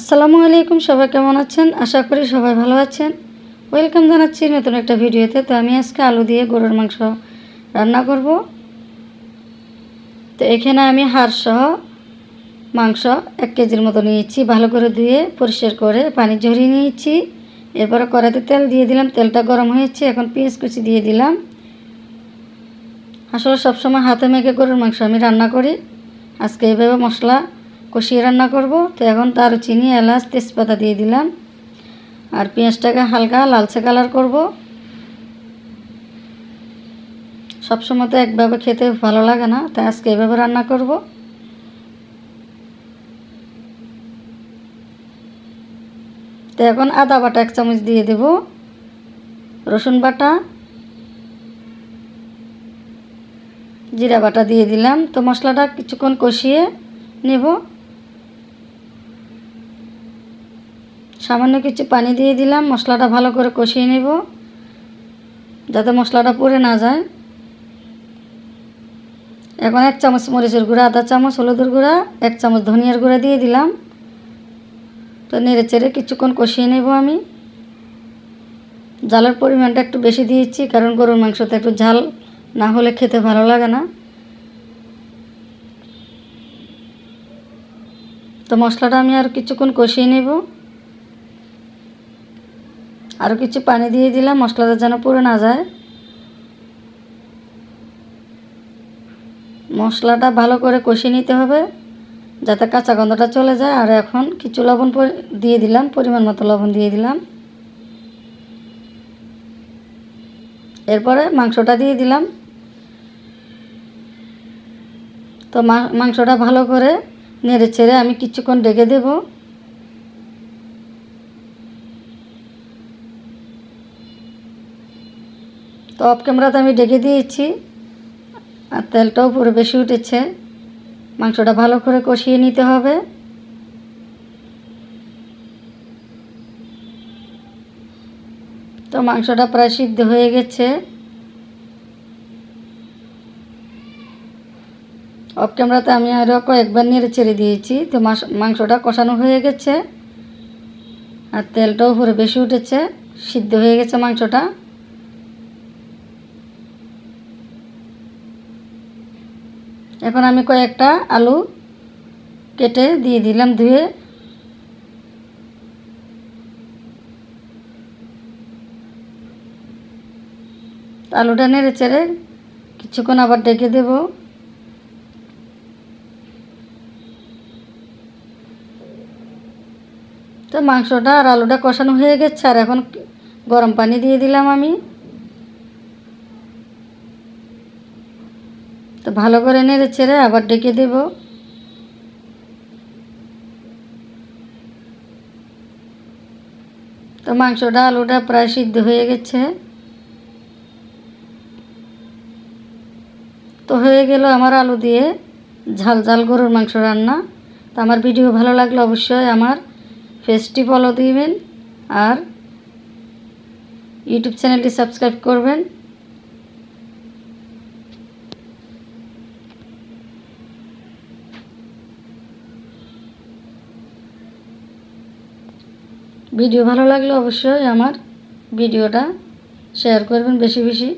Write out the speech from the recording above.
আসসালামু আলাইকুম, সবাই কেমন আছেন? আশা করি সবাই ভালো আছেন। ওয়েলকাম জানাচ্ছি নতুন একটা ভিডিওতে। তো আমি আজকে আলু দিয়ে গরুর মাংস রান্না করব। তো এখানে আমি হাড় সহ মাংস এক কেজির মতো নিয়েছি। ভালো করে ধুয়ে পরিষ্কার করে পানি ঝরিয়ে নিয়েছি। এরপরে কড়াইতে তেল দিয়ে দিলাম। তেলটা গরম হয়েছে, এখন পেঁয়াজ কুচি দিয়ে দিলাম। আসলে সবসময় হাতে মেখে গরুর মাংস আমি রান্না করি। আজকে এইভাবে মশলা কষিয়ে রান্না করব। তো এখন তার চিনি, এলাচ, তেজপাতা দিয়ে দিলাম। আর পেঁয়াজটাকে হালকা লালচে কালার করব। সবসময় তো একভাবে খেতে ভালো লাগে না, তাই আজকে এভাবে রান্না করব। তো এখন আদা বাটা এক চামচ দিয়ে দেব। রসুন বাটা, জিরা বাটা দিয়ে দিলাম। তো মশলাটা কিছুক্ষণ কষিয়ে নেব। সামান্য কিছু পানি দিয়ে দিলাম, মশলাটা ভালো করে কষিয়ে নেব, যাতে মশলাটা পুড়ে না যায়। এখন এক চামচ মরিচের গুঁড়া, আধা চামচ হলুদের গুঁড়া, এক চামচ ধনিয়ার গুঁড়া দিয়ে দিলাম। তো নেড়ে চেড়ে কিছুক্ষণ কষিয়ে নেব আমি। জালের পরিমাণটা একটু বেশি দিয়েছি, কারণ গরুর মাংসতে একটু ঝাল না হলে খেতে ভালো লাগে না। তো মশলাটা আমি আর কিছুক্ষণ কষিয়ে নেব। আরও কিছু পানি দিয়ে দিলাম, মশলাটা যেন পুড়ে না যায়। মশলাটা ভালো করে কষিয়ে নিতে হবে, যাতে কাঁচা গন্ধটা চলে যায়। আর এখন কিছু লবণ দিয়ে দিলাম, পরিমাণ মতো লবণ দিয়ে দিলাম। এরপরে মাংসটা দিয়ে দিলাম। তো মাংসটা ভালো করে নেড়ে ছেড়ে আমি কিছুক্ষণ ডেকে দেব। তো অফ ক্যামেরাতে আমি ডেকে দিয়েছি। আর তেলটাও পুরো বেশি উঠেছে। মাংসটা ভালো করে কষিয়ে নিতে হবে। তো মাংসটা প্রায় সিদ্ধ হয়ে গেছে। অফ ক্যামেরাতে আমি আরও কয়েকবার নেড়ে ছেড়ে দিয়েছি। তো মাংসটা কষানো হয়ে গেছে। আর তেলটাও পুরো বেশি উঠেছে। সিদ্ধ হয়ে গেছে মাংসটা। এখন আমি কয়েকটা আলু কেটে দিয়ে দিলাম, ধুয়ে। আলুটা নেড়ে চেড়ে কিছুক্ষণ আবার ডেকে দেবো। তো মাংসটা আর আলুটা কষানো হয়ে গেছে, আর এখন গরম পানি দিয়ে দিলাম আমি। তো ভালো করে নেড়ে ছেড়ে আবার ডেকে দেব। তো মাংসটা, আলুটা প্রায় সিদ্ধ হয়ে গেছে। তো হয়ে গেল আমার আলু দিয়ে ঝাল ঝাল গরুর মাংস রান্না। তো আমার ভিডিও ভালো লাগলে অবশ্যই আমার পেজটি ফলো দিবেন আর ইউটিউব চ্যানেলটি সাবস্ক্রাইব করবেন। ভিডিও ভালো লাগলে অবশ্যই আমার ভিডিওটা শেয়ার করবেন বেশি বেশি।